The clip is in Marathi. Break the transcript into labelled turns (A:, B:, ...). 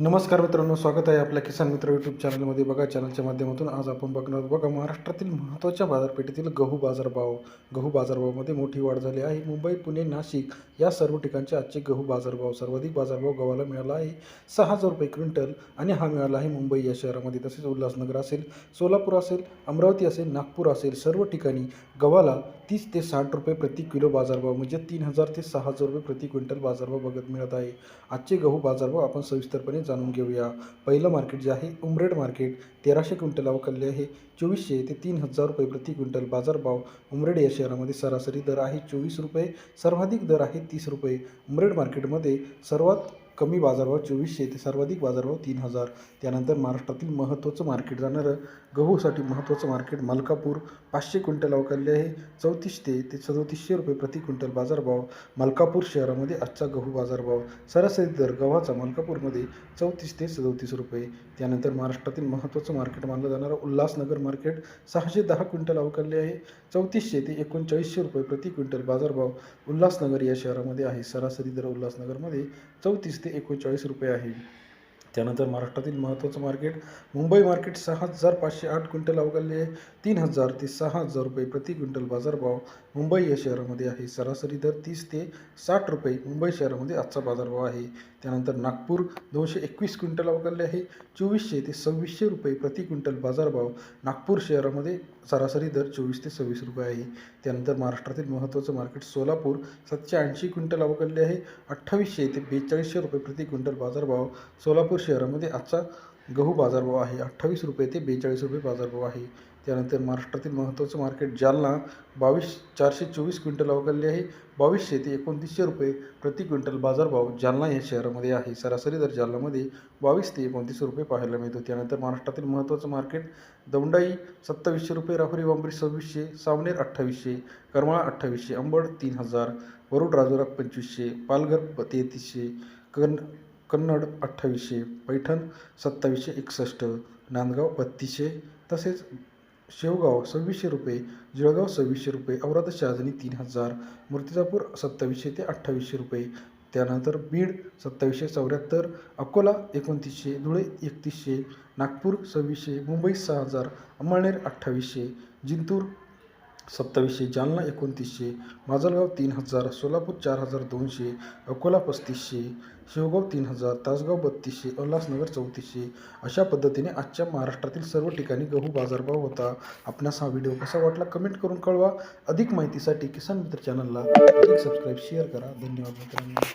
A: नमस्कार मित्रांनो स्वागत आहे आपल्या किसान मित्र यूट्यूब चॅनलमध्ये बघा चॅनलच्या माध्यमातून आज आपण बघणार बघा महाराष्ट्रातील महत्त्वाच्या बाजारपेठेतील गहू बाजारभाव. गहू बाजारभावामध्ये मोठी वाढ झाली आहे. मुंबई पुणे नाशिक या सर्व ठिकाणचे आजचे गहू बाजारभाव सर्वाधिक बाजारभाव गव्हाला मिळाला आहे. सहा हजार रुपये क्विंटल आणि हा मिळाला आहे मुंबई या शहरामध्ये. तसेच उल्हासनगर असेल सोलापूर असेल अमरावती असेल नागपूर असेल सर्व ठिकाणी गव्हाला तीस ते साठ रुपये प्रति किलो बाजारभाव म्हणजे तीन हजार ते सहा हजार रुपये प्रति क्विंटल बाजारभाव बघत मिळत आहे. आजचे गहू बाजारभाव आपण सविस्तरपणे जाणून घेऊया. पहिलं मार्केट जे आहे उमरेड मार्केट. तेराशे क्विंटल अवकलले आहे. चोवीसशे ते तीन हजार रुपये प्रति क्विंटल बाजारभाव. उमरेड या शहरामध्ये सरासरी दर आहे चोवीस रुपये. सर्वाधिक दर आहे तीस रुपये. उमरेड मार्केटमध्ये सर्वात कमी बाजारभाव चोवीसशे ते सर्वाधिक बाजारभाव तीन हजार. त्यानंतर महाराष्ट्रातील महत्त्वाचं मार्केट जाणारं गहूसाठी महत्त्वाचं मार्केट मलकापूर. पाचशे क्विंटल अवकारले आहे. चौतीस ते सदोतीसशे रुपये प्रति क्विंटल बाजारभाव मलकापूर शहरामध्ये आजचा गहू बाजारभाव. सरासरी दर गव्हाचा मलकापूरमध्ये चौतीस ते सदोतीस रुपये. त्यानंतर महाराष्ट्रातील महत्त्वाचं मार्केट मानलं जाणारं उल्हासनगर मार्केट सहाशे दहा क्विंटल अवकारले आहे. चौतीसशे ते एकोणचाळीसशे रुपये प्रति क्विंटल बाजारभाव उल्हासनगर या शहरामध्ये आहे. सरासरी दर उल्हासनगरमध्ये चौतीस ते एकोणचाळीस रुपये आहे. त्यानंतर महाराष्ट्रातील महत्त्वाचं मार्केट मुंबई मार्केट सहा हजार पाचशे आठ क्विंटल अवघडले आहे. तीन हजार ते सहा हजार रुपये प्रति क्विंटल बाजारभाव मुंबई या शहरामध्ये आहे. सरासरी दर तीस ते साठ रुपये मुंबई शहरामध्ये आजचा बाजारभाव आहे. त्यानंतर नागपूर दोनशे एकवीस क्विंटल अवघडले आहे. चोवीसशे ते सव्वीसशे रुपये प्रति क्विंटल बाजारभाव नागपूर शहरामध्ये सरासरी दर चोवीस ते सव्वीस रुपये आहे. त्यानंतर महाराष्ट्रातील महत्त्वाचं मार्केट सोलापूर सातशे ऐंशी क्विंटल अवघडले आहे. अठ्ठावीसशे ते बेचाळीसशे रुपये प्रति क्विंटल बाजारभाव सोलापूर शहरामध्ये आजचा गहू बाजारभाव आहे. अठ्ठावीस रुपये ते बेचाळीस रुपये बाजारभाव आहे. त्यानंतर महाराष्ट्रातील महत्त्वाचं मार्केट जालना बावीस चारशे चोवीस क्विंटल अवघडले आहे. बावीसशे ते एकोणतीसशे रुपये प्रति क्विंटल बाजारभाव जालना या शहरामध्ये आहे. सरासरी दर जालनामध्ये बावीस ते एकोणतीस रुपये पाहायला मिळतो. त्यानंतर महाराष्ट्रातील महत्त्वाचं मार्केट दौंडाई सत्तावीसशे रुपये राहुरी बांबरी सव्वीसशे सावनेर अठ्ठावीसशे करमाळा अठ्ठावीसशे अंबड तीन हजार वरुड राजुरा पंचवीसशे पालघर तेहतीसशे कन कन्नड अठ्ठावीसशे पैठण सत्तावीसशे एकसष्ट नांदगाव बत्तीसशे तसेच शेवगाव सव्वीसशे रुपये जळगाव सव्वीसशे रुपये औराद शहाजनी तीन हजार मूर्तिजापूर सत्तावीसशे ते अठ्ठावीसशे रुपये त्यानंतर बीड सत्तावीसशे चौऱ्याहत्तर अकोला एकोणतीसशे धुळे एकतीसशे नागपूर सव्वीसशे मुंबई सहा हजार अमळनेर अठ्ठावीसशे जिंतूर सत्तावीसशे जालना एकोणतीसशे माजलगाव तीन हजार सोलापूर चार हजार दोनशे अकोला पस्तीसशे शेवगाव तीन हजार तासगाव बत्तीसशे उल्हासनगर चौतीसशे अशा पद्धतीने आजच्या महाराष्ट्रातील सर्व ठिकाणी गहू बाजारभाव होता. आपणास हा व्हिडिओ कसा वाटला कमेंट करून कळवा. अधिक माहितीसाठी किसान मित्र चॅनलला अधिक सबस्क्राईब शेअर करा. धन्यवाद मित्रांनो.